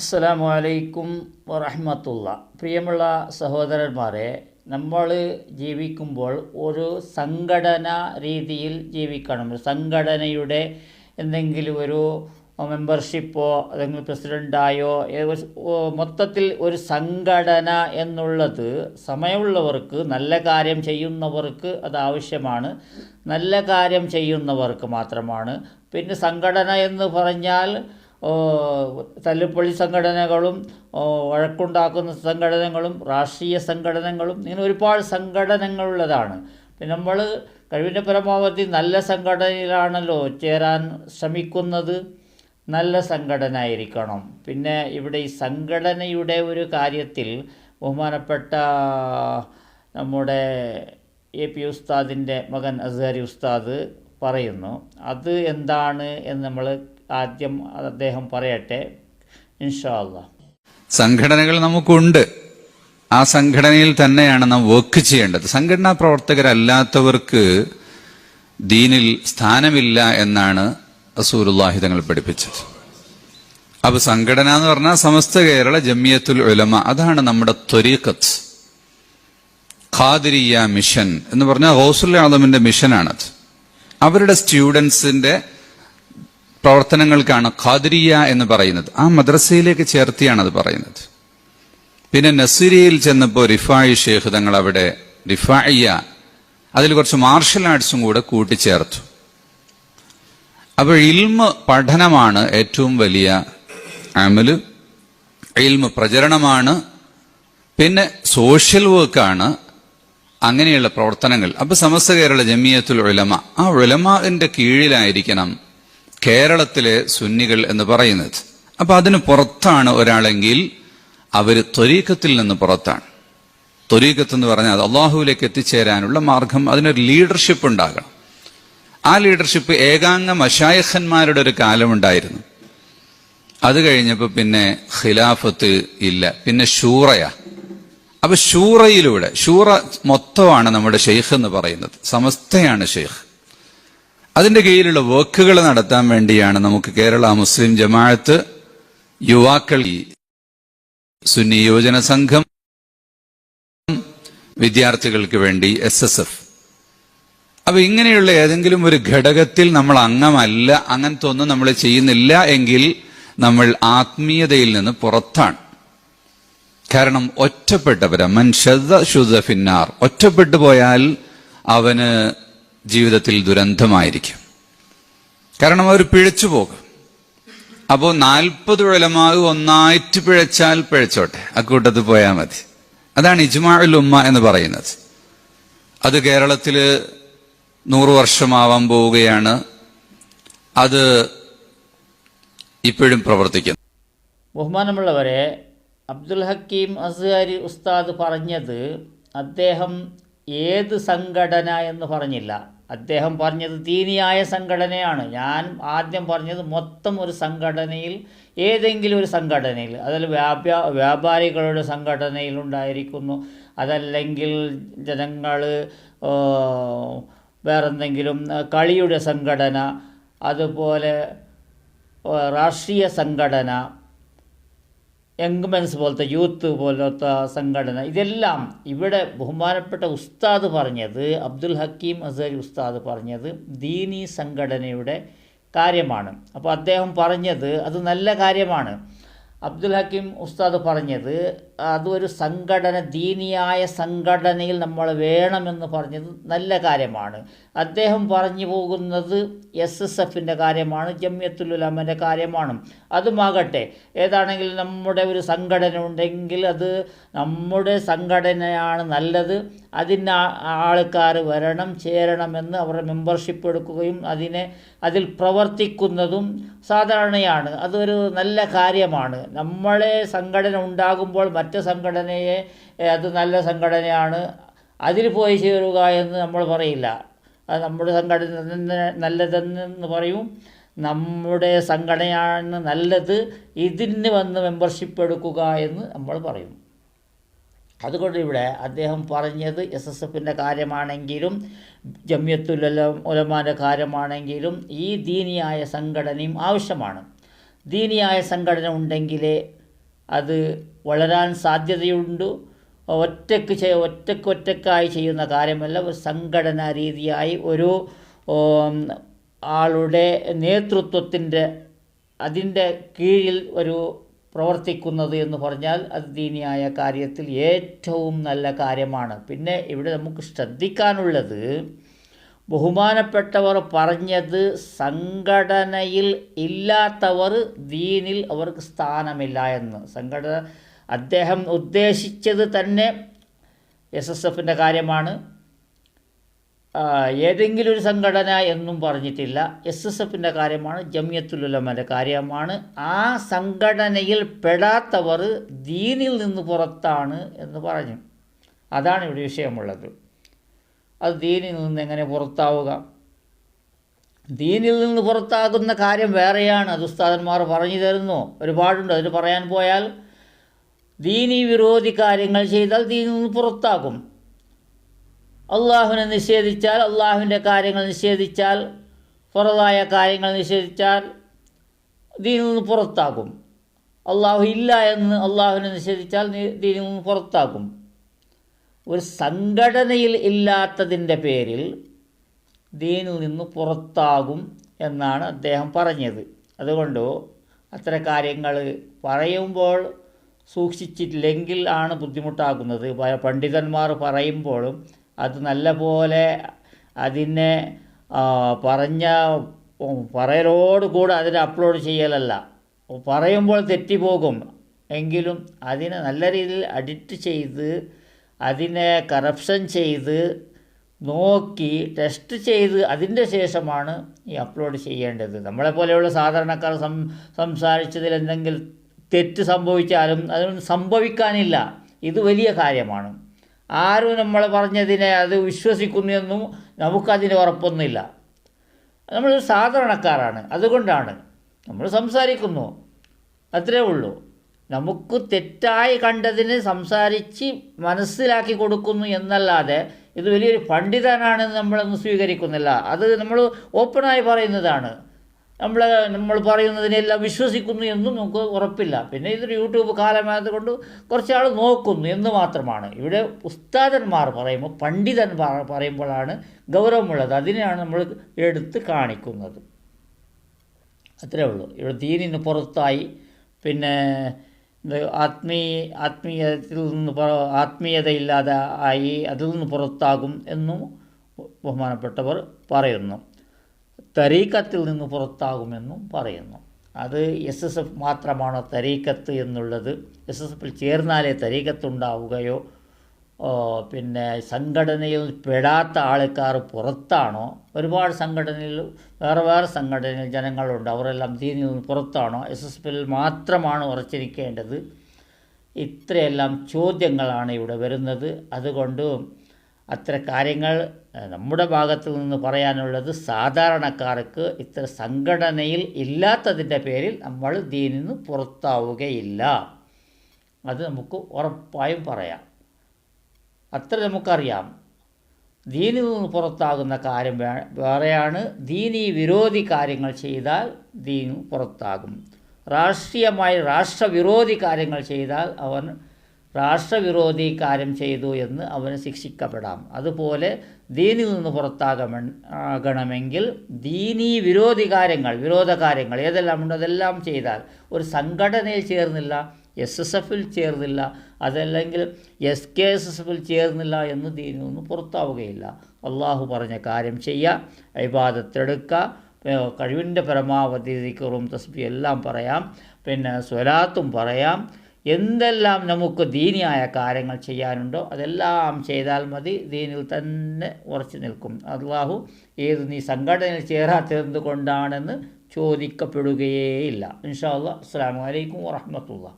അസ്സലാമു അലൈക്കും വറഹമത്തുള്ള. പ്രിയമുള്ള സഹോദരന്മാരെ നമ്മൾ ജീവിക്കുമ്പോൾ ഒരു സംഘടന രീതിയിൽ ജീവിക്കണം. സംഘടനയുടെ എന്തെങ്കിലും ഒരു മെമ്പർഷിപ്പോ അല്ലെങ്കിൽ പ്രസിഡന്റായോ മൊത്തത്തിൽ ഒരു സംഘടന എന്നുള്ളത് സമയമുള്ളവർക്ക് നല്ല കാര്യം ചെയ്യുന്നവർക്ക് അത് ആവശ്യമാണ്. നല്ല കാര്യം ചെയ്യുന്നവർക്ക് മാത്രമാണ്. പിന്നെ സംഘടന എന്ന് പറഞ്ഞാൽ തല്ലുപൊളി സംഘടനകളും വഴക്കുണ്ടാക്കുന്ന സംഘടനകളും രാഷ്ട്രീയ സംഘടനകളും ഇങ്ങനെ ഒരുപാട് സംഘടനകളുള്ളതാണ്. പിന്നെ നമ്മൾ കഴിവിന്റെ പരമാവധി നല്ല സംഘടനയിലാണല്ലോ ചേരാൻ ശ്രമിക്കുന്നത്. നല്ല സംഘടന ആയിരിക്കണം പിന്നെ ഇവിടെ ഈ സംഘടനയുടെ ഒരു കാര്യത്തിൽ ബഹുമാനപ്പെട്ട നമ്മുടെ എ പി ഉസ്താദിന്റെ മകൻ അസ്ഹരി ഉസ്താദ് പറയുന്നു. അത് എന്താണ് എന്ന് നമ്മൾ ആദ്യം അദ്ദേഹം പറയട്ടെ. ഇൻഷാല്ല സംഘടനകൾ നമുക്കുണ്ട്. ആ സംഘടനയിൽ തന്നെയാണ് നാം വർക്ക് ചെയ്യേണ്ടത്. സംഘടനാ പ്രവർത്തകരല്ലാത്തവർക്ക് ദീനിൽ സ്ഥാനമില്ല എന്നാണ് റസൂലുള്ളാഹി തങ്ങൾ പഠിപ്പിച്ചത്. അപ്പൊ സംഘടന എന്ന് പറഞ്ഞാൽ സമസ്ത കേരള ജമിയത്തുൽ ഉലമ. അതാണ് നമ്മുടെ ത്വരീഖത്ത്. ഖാദിരിയ മിഷൻ എന്ന് പറഞ്ഞാൽ ഹൗസുൽ മിഷനാണത്. അവരുടെ സ്റ്റുഡൻസിന്റെ പ്രവർത്തനങ്ങൾക്കാണ് ഖാദിരിയ എന്ന് പറയുന്നത്. ആ മദ്രസയിലേക്ക് ചേർത്തിയാണ് അത് പറയുന്നത്. പിന്നെ നസീരിയയിൽ ചെന്നപ്പോൾ റിഫായി ഷേഖ് തങ്ങൾ അവിടെ റിഫായിയ അതിൽ കുറച്ച് മാർഷൽ ആർട്സും കൂടെ കൂട്ടിച്ചേർത്തു. അപ്പോൾ ഇൽമ പഠനമാണ് ഏറ്റവും വലിയ അമൽ ഇൽമ പ്രചരണമാണ് പിന്നെ സോഷ്യൽ വർക്കാണ് അങ്ങനെയുള്ള പ്രവർത്തനങ്ങൾ. അപ്പൊ സമസ്ത കേരള ജമിയത്തുൽ ഉലമ ആ ഉലമാന്റെ കീഴിലായിരിക്കണം കേരളത്തിലെ സുന്നികൾ എന്ന് പറയുന്നത്. അപ്പൊ അതിന് പുറത്താണ് ഒരാളെങ്കിൽ അവർ ത്വരീക്കത്തിൽ നിന്ന് പുറത്താണ്. ത്വരീക്കത്ത് എന്ന് പറഞ്ഞാൽ അള്ളാഹുവിലേക്ക് എത്തിച്ചേരാനുള്ള മാർഗം അതിനൊരു ലീഡർഷിപ്പ് ഉണ്ടാകണം. ആ ലീഡർഷിപ്പ് ഏകാംഗ മഷായഖന്മാരുടെ ഒരു കാലമുണ്ടായിരുന്നു. അത് കഴിഞ്ഞപ്പോൾ പിന്നെ ഖിലാഫത്ത് ഇല്ല പിന്നെ ഷൂറയാ. അപ്പൊ ഷൂറയിലൂടെ ഷൂറ മൊത്തമാണ് നമ്മുടെ ഷെയ്ഖ് എന്ന് പറയുന്നത് സമസ്തയാണ് ഷെയ്ഖ് അതിന്റെ കീഴിലുള്ള വർക്കുകൾ നടത്താൻ വേണ്ടിയാണ് നമുക്ക് കേരള മുസ്ലിം ജമാഅത്ത് യുവാക്കൾ സുന്നി യുവജന സംഘം വിദ്യാർത്ഥികൾക്ക് വേണ്ടി എസ് എസ് എഫ് അപ്പൊ ഇങ്ങനെയുള്ള ഏതെങ്കിലും ഒരു ഘടകത്തിൽ നമ്മൾ അംഗമല്ല അങ്ങനത്തെ ഒന്നും നമ്മൾ ചെയ്യുന്നില്ല എങ്കിൽ നമ്മൾ ആത്മീയതയിൽ നിന്ന് പുറത്താണ്. കാരണം ഒറ്റപ്പെട്ടവരാ. മൻ ശുദ്ധ ഫിന്നാർ. ഒറ്റപ്പെട്ടു പോയാൽ അവന് ജീവിതത്തിൽ ദുരന്തമായിരിക്കും. കാരണം അവർ പിഴച്ചു പോകും. അപ്പോൾ നാൽപ്പത് വിളമാവ് ഒന്നായിട്ട് പിഴച്ചാൽ പിഴച്ചോട്ടെ. അക്കൂട്ടത്ത് പോയാൽ മതി. അതാണ് ഇജ്മാഉൽ ഉമ്മ എന്ന് പറയുന്നത്. അത് കേരളത്തിൽ നൂറു വർഷമാവാൻ പോവുകയാണ്. അത് ഇപ്പോഴും പ്രവർത്തിക്കുന്നു. ബഹുമാനമുള്ളവരെ അബ്ദുൽ ഹക്കീം അസ്ഹരി ഉസ്താദ് പറഞ്ഞത് അദ്ദേഹം ഏത് സംഘടന എന്ന് പറഞ്ഞില്ല. അദ്ദേഹം പറഞ്ഞത് ദീനിയായ സംഘടനയാണ്. ഞാൻ ആദ്യം പറഞ്ഞത് മൊത്തം ഒരു സംഘടനയിൽ ഏതെങ്കിലും ഒരു സംഘടനയിൽ. അതിൽ വ്യാപാ വ്യാപാരികളുടെ സംഘടനയിലുണ്ടായിരിക്കുന്നു അതല്ലെങ്കിൽ ജനങ്ങൾ വേറെന്തെങ്കിലും കളിയുടെ സംഘടന അതുപോലെ രാഷ്ട്രീയ സംഘടന യങ് മെൻസ് പോലത്തെ യൂത്ത് പോലത്തെ സംഘടന ഇതെല്ലാം ഇവിടെ ബഹുമാനപ്പെട്ട ഉസ്താദ് പറഞ്ഞത് അബ്ദുൽ ഹക്കീം അസരി ഉസ്താദ് പറഞ്ഞത് ദീനി സംഘടനയുടെ കാര്യമാണ്. അപ്പോൾ അദ്ദേഹം പറഞ്ഞത് അത് നല്ല കാര്യമാണ്. അബ്ദുൽ ഹക്കീം ഉസ്താദ് പറഞ്ഞത് അതൊരു സംഘടന ദീനിയായ സംഘടനയിൽ നമ്മൾ വേണമെന്ന് പറഞ്ഞത് നല്ല കാര്യമാണ്. അദ്ദേഹം പറഞ്ഞു പോകുന്നത് എസ് എസ് എഫിന്റെ കാര്യമാണ് ജമ്യത്തുലുലമന്റെ കാര്യമാണ്. അതുമാകട്ടെ ഏതാണെങ്കിൽ നമ്മുടെ ഒരു സംഘടന ഉണ്ടെങ്കിൽ അത് നമ്മുടെ സംഘടനയാണ് നല്ലത്. അതിന് ആൾക്കാർ വരണം ചേരണമെന്ന് അവരുടെ മെമ്പർഷിപ്പ് എടുക്കുകയും അതിനെ അതിൽ പ്രവർത്തിക്കുന്നതും സാധാരണയാണ്. അതൊരു നല്ല കാര്യമാണ്. നമ്മളെ സംഘടന ഉണ്ടാകുമ്പോൾ മറ്റ് സംഘടനയെ അത് നല്ല സംഘടനയാണ് അതിൽ പോയി ചേരുക എന്ന് നമ്മൾ പറയില്ല. അത് നമ്മുടെ സംഘടന തന്നെ നല്ലതെന്ന് പറയും. നമ്മുടെ സംഘടനയാണ് നല്ലത് ഇതിന് വന്ന് മെമ്പർഷിപ്പ് എടുക്കുക എന്ന് നമ്മൾ പറയും. അതുകൊണ്ട് ഇവിടെ അദ്ദേഹം പറഞ്ഞത് എസ് എസ് എഫിന്റെ കാര്യമാണെങ്കിലും ജമ്യത്തുൽ ഉലമാന്റെ കാര്യമാണെങ്കിലും ഈ ദീനിയായ സംഘടനയും ആവശ്യമാണ്. ദീനിയായ സംഘടന ഉണ്ടെങ്കിലേ അത് വളരാൻ സാധ്യതയുണ്ട്. ഒറ്റയ്ക്ക് ചെയ ഒറ്റക്കായി ചെയ്യുന്ന കാര്യമല്ല. ഒരു സംഘടനാ രീതിയായി ഒരു ആളുടെ നേതൃത്വത്തിന്റെ അതിന്റെ കീഴിൽ ഒരു പ്രവർത്തിക്കുന്നത് എന്ന് പറഞ്ഞാൽ അത് ദീനിയായ കാര്യത്തിൽ ഏറ്റവും നല്ല കാര്യമാണ്. പിന്നെ ഇവിടെ നമുക്ക് ശ്രദ്ധിക്കാനുള്ളത് ബഹുമാനപ്പെട്ടവർ പറഞ്ഞത് സംഘടനയിൽ ഇല്ലാത്തവർ ദീനിൽ അവർക്ക് സ്ഥാനമില്ല എന്ന്. സംഘടന അദ്ദേഹം ഉദ്ദേശിച്ചത് തന്നെ എസ് എസ് എഫിന്റെ കാര്യമാണ്. ഏതെങ്കിലും ഒരു സംഘടന എന്നും പറഞ്ഞിട്ടില്ല. എസ് എസ് എഫിന്റെ കാര്യമാണ് ജമിയത്തുലുലമന്റെ കാര്യമാണ്. ആ സംഘടനയിൽ പെടാത്തവർ ദീനിൽ നിന്ന് പുറത്താണ് എന്ന് പറഞ്ഞു. അതാണ് ഇവിടെ വിഷയമുള്ളത്. അത് ദീനിൽ നിന്ന് എങ്ങനെ പുറത്താവുക? ദീനിൽ നിന്ന് പുറത്താകുന്ന കാര്യം വേറെയാണ്. അത് ഉസ്താദന്മാർ പറഞ്ഞു തരുന്നു. ഒരുപാടുണ്ട്. അതിന് പറയാൻ പോയാൽ ദീനി വിരോധി കാര്യങ്ങൾ ചെയ്താൽ ദീനിൽ നിന്ന് പുറത്താകും. അള്ളാഹുവിനെ നിഷേധിച്ചാൽ അള്ളാഹുവിന്റെ കാര്യങ്ങൾ നിഷേധിച്ചാൽ പുറതായ കാര്യങ്ങൾ നിഷേധിച്ചാൽ ദീനിൽ നിന്ന് പുറത്താകും. അള്ളാഹു ഇല്ല എന്ന് അള്ളാഹുവിനെ നിഷേധിച്ചാൽ ദീനിൽ നിന്ന് പുറത്താകും. ഒരു സംഘടനയിൽ ഇല്ലാത്തതിന്റെ പേരിൽ ദീനിൽ നിന്ന് പുറത്താകും എന്നാണ് അദ്ദേഹം പറഞ്ഞത്. അതുകൊണ്ട് അത്ര കാര്യങ്ങൾ പറയുമ്പോൾ സൂക്ഷിച്ചില്ലെങ്കിൽ ആണ് ബുദ്ധിമുട്ടാകുന്നത്. പണ്ഡിതന്മാർ പറയുമ്പോഴും അത് നല്ല പോലെ അതിനെ പറഞ്ഞ പറയലോട് പറയലോടുകൂടെ അതിനെ അപ്ലോഡ് ചെയ്യലല്ല. പറയുമ്പോൾ തെറ്റിപ്പോകും. എങ്കിലും അതിനെ നല്ല രീതിയിൽ അഡിറ്റ് ചെയ്ത് അതിനെ കറപ്ഷൻ ചെയ്ത് നോക്കി ടെസ്റ്റ് ചെയ്ത് അതിന്റെ ശേഷമാണ് ഈ അപ്ലോഡ് ചെയ്യേണ്ടത്. നമ്മളെ പോലെയുള്ള സാധാരണക്കാർ സം സംസാരിച്ചതിൽ എന്തെങ്കിലും തെറ്റ് സംഭവിച്ചാലും അതൊന്നും സംഭവിക്കാനില്ല. ഇത് വലിയ കാര്യമാണ്. ആരും നമ്മൾ പറഞ്ഞതിനെ അത് വിശ്വസിക്കുന്നു എന്നും നമുക്കതിന് ഉറപ്പൊന്നുമില്ല. നമ്മളൊരു സാധാരണക്കാരാണ്. അതുകൊണ്ടാണ്. നമ്മൾ സംസാരിക്കുന്നു. അത്രേ ഉള്ളൂ. നമുക്ക് തെറ്റായി കണ്ടതിന് സംസാരിച്ച് മനസ്സിലാക്കി കൊടുക്കുന്നു എന്നല്ലാതെ ഇത് വലിയൊരു പണ്ഡിതനാണെന്ന് നമ്മളൊന്നും സ്വീകരിക്കുന്നില്ല. അത് നമ്മൾ ഓപ്പണായി പറയുന്നതാണ്. നമ്മൾ നമ്മൾ പറയുന്നതിനെല്ലാം വിശ്വസിക്കുന്നു എന്നും നമുക്ക് ഉറപ്പില്ല. പിന്നെ ഇതൊരു യൂട്യൂബ് കാലമായത് കൊണ്ട് കുറച്ചാൾ നോക്കുന്നു എന്ന് മാത്രമാണ്. ഇവിടെ ഉസ്താദന്മാർ പറയുമ്പോൾ പണ്ഡിതൻ പറയുമ്പോഴാണ് ഗൗരവമുള്ളത്. അതിനെയാണ് നമ്മൾ എടുത്ത് കാണിക്കുന്നത്. അത്രേ ഉള്ളൂ. ഇവിടെ ദീനിന് പുറത്തായി. പിന്നെ ആത്മീയ ആത്മീയത്തിൽ നിന്ന് പുറ- ആത്മീയതയില്ലാതെ ആയി അതിൽ നിന്ന് പുറത്താകും എന്നും ബഹുമാനപ്പെട്ടവർ പറയുന്നു. തരീക്കത്തിൽ നിന്ന് പുറത്താകുമെന്നും പറയുന്നു. അത് എസ് എസ് എഫ് മാത്രമാണോ തരീക്കത്ത് എന്നുള്ളത്? എസ് എസ് എഫിൽ ചേർന്നാലേ തരീക്കത്തുണ്ടാവുകയോ പിന്നെ സംഘടനയിൽ പെടാത്ത ആൾക്കാർ പുറത്താണോ? ഒരുപാട് സംഘടനയിൽ വേറെ വേറെ സംഘടനയിൽ ജനങ്ങളുണ്ട്. അവരെല്ലാം ദീനിൽ നിന്ന് പുറത്താണോ? എസ് എസ് പിയിൽ മാത്രമാണ് ഉറച്ചിരിക്കേണ്ടത്. ഇത്രയെല്ലാം ചോദ്യങ്ങളാണ് ഇവിടെ വരുന്നത്. അതുകൊണ്ട് അത്ര കാര്യങ്ങൾ നമ്മുടെ ഭാഗത്തു നിന്ന് പറയാനുള്ളത് സാധാരണക്കാർക്ക് ഇത്ര സംഘടനയിൽ ഇല്ലാത്തതിന്റെ പേരിൽ നമ്മൾ ദീനിൽ നിന്ന് പുറത്താവുകയില്ല. അത് നമുക്ക് ഉറപ്പായും പറയാം. അത്ര നമുക്കറിയാം. ദീനിൽ നിന്ന് പുറത്താകുന്ന കാര്യം വേറെയാണ്. ദീനി വിരോധി കാര്യങ്ങൾ ചെയ്താൽ ദീൻ പുറത്താകും. രാഷ്ട്രീയമായി രാഷ്ട്രവിരോധി കാര്യങ്ങൾ ചെയ്താൽ അവൻ രാഷ്ട്രവിരോധി കാര്യം ചെയ്തു എന്ന് അവന് ശിക്ഷിക്കപ്പെടാം. അതുപോലെ ദീനിൽ നിന്ന് പുറത്താകമ ആകണമെങ്കിൽ ദീനീ വിരോധി കാര്യങ്ങൾ വിരോധ കാര്യങ്ങൾ ഏതെല്ലാം ഉണ്ടോ അതെല്ലാം ചെയ്താൽ ഒരു സംഘടനയിൽ ചേർന്നില്ല. എസ് എസ് എഫിൽ ചേർന്നില്ല. അതല്ലെങ്കിൽ എസ് കെ എസ് എസ് എഫിൽ ചേർന്നില്ല എന്ന് ദീനിൽ നിന്ന് പുറത്താവുകയില്ല. അള്ളാഹു പറഞ്ഞ കാര്യം ചെയ്യുക ഇബാദത്തെടുക്കുക കഴിവിന്റെ പരമാവധി ദിക്കറും തസ്ബി എല്ലാം പറയാം പിന്നെ സ്വലാത്തും പറയാം. എന്തെല്ലാം നമുക്ക് ദീനിയായ കാര്യങ്ങൾ ചെയ്യാനുണ്ടോ അതെല്ലാം ചെയ്താൽ മതി ദീനിൽ തന്നെ ഉറച്ചു നിൽക്കും. അള്ളാഹു ഏത് നീ സംഘടനയിൽ ചേരാത്തത് കൊണ്ടാണെന്ന് ചോദിക്കപ്പെടുകയേയില്ല. ഇൻഷാ അസ്സാം വലൈക്കും വാഹമത്തുള്ള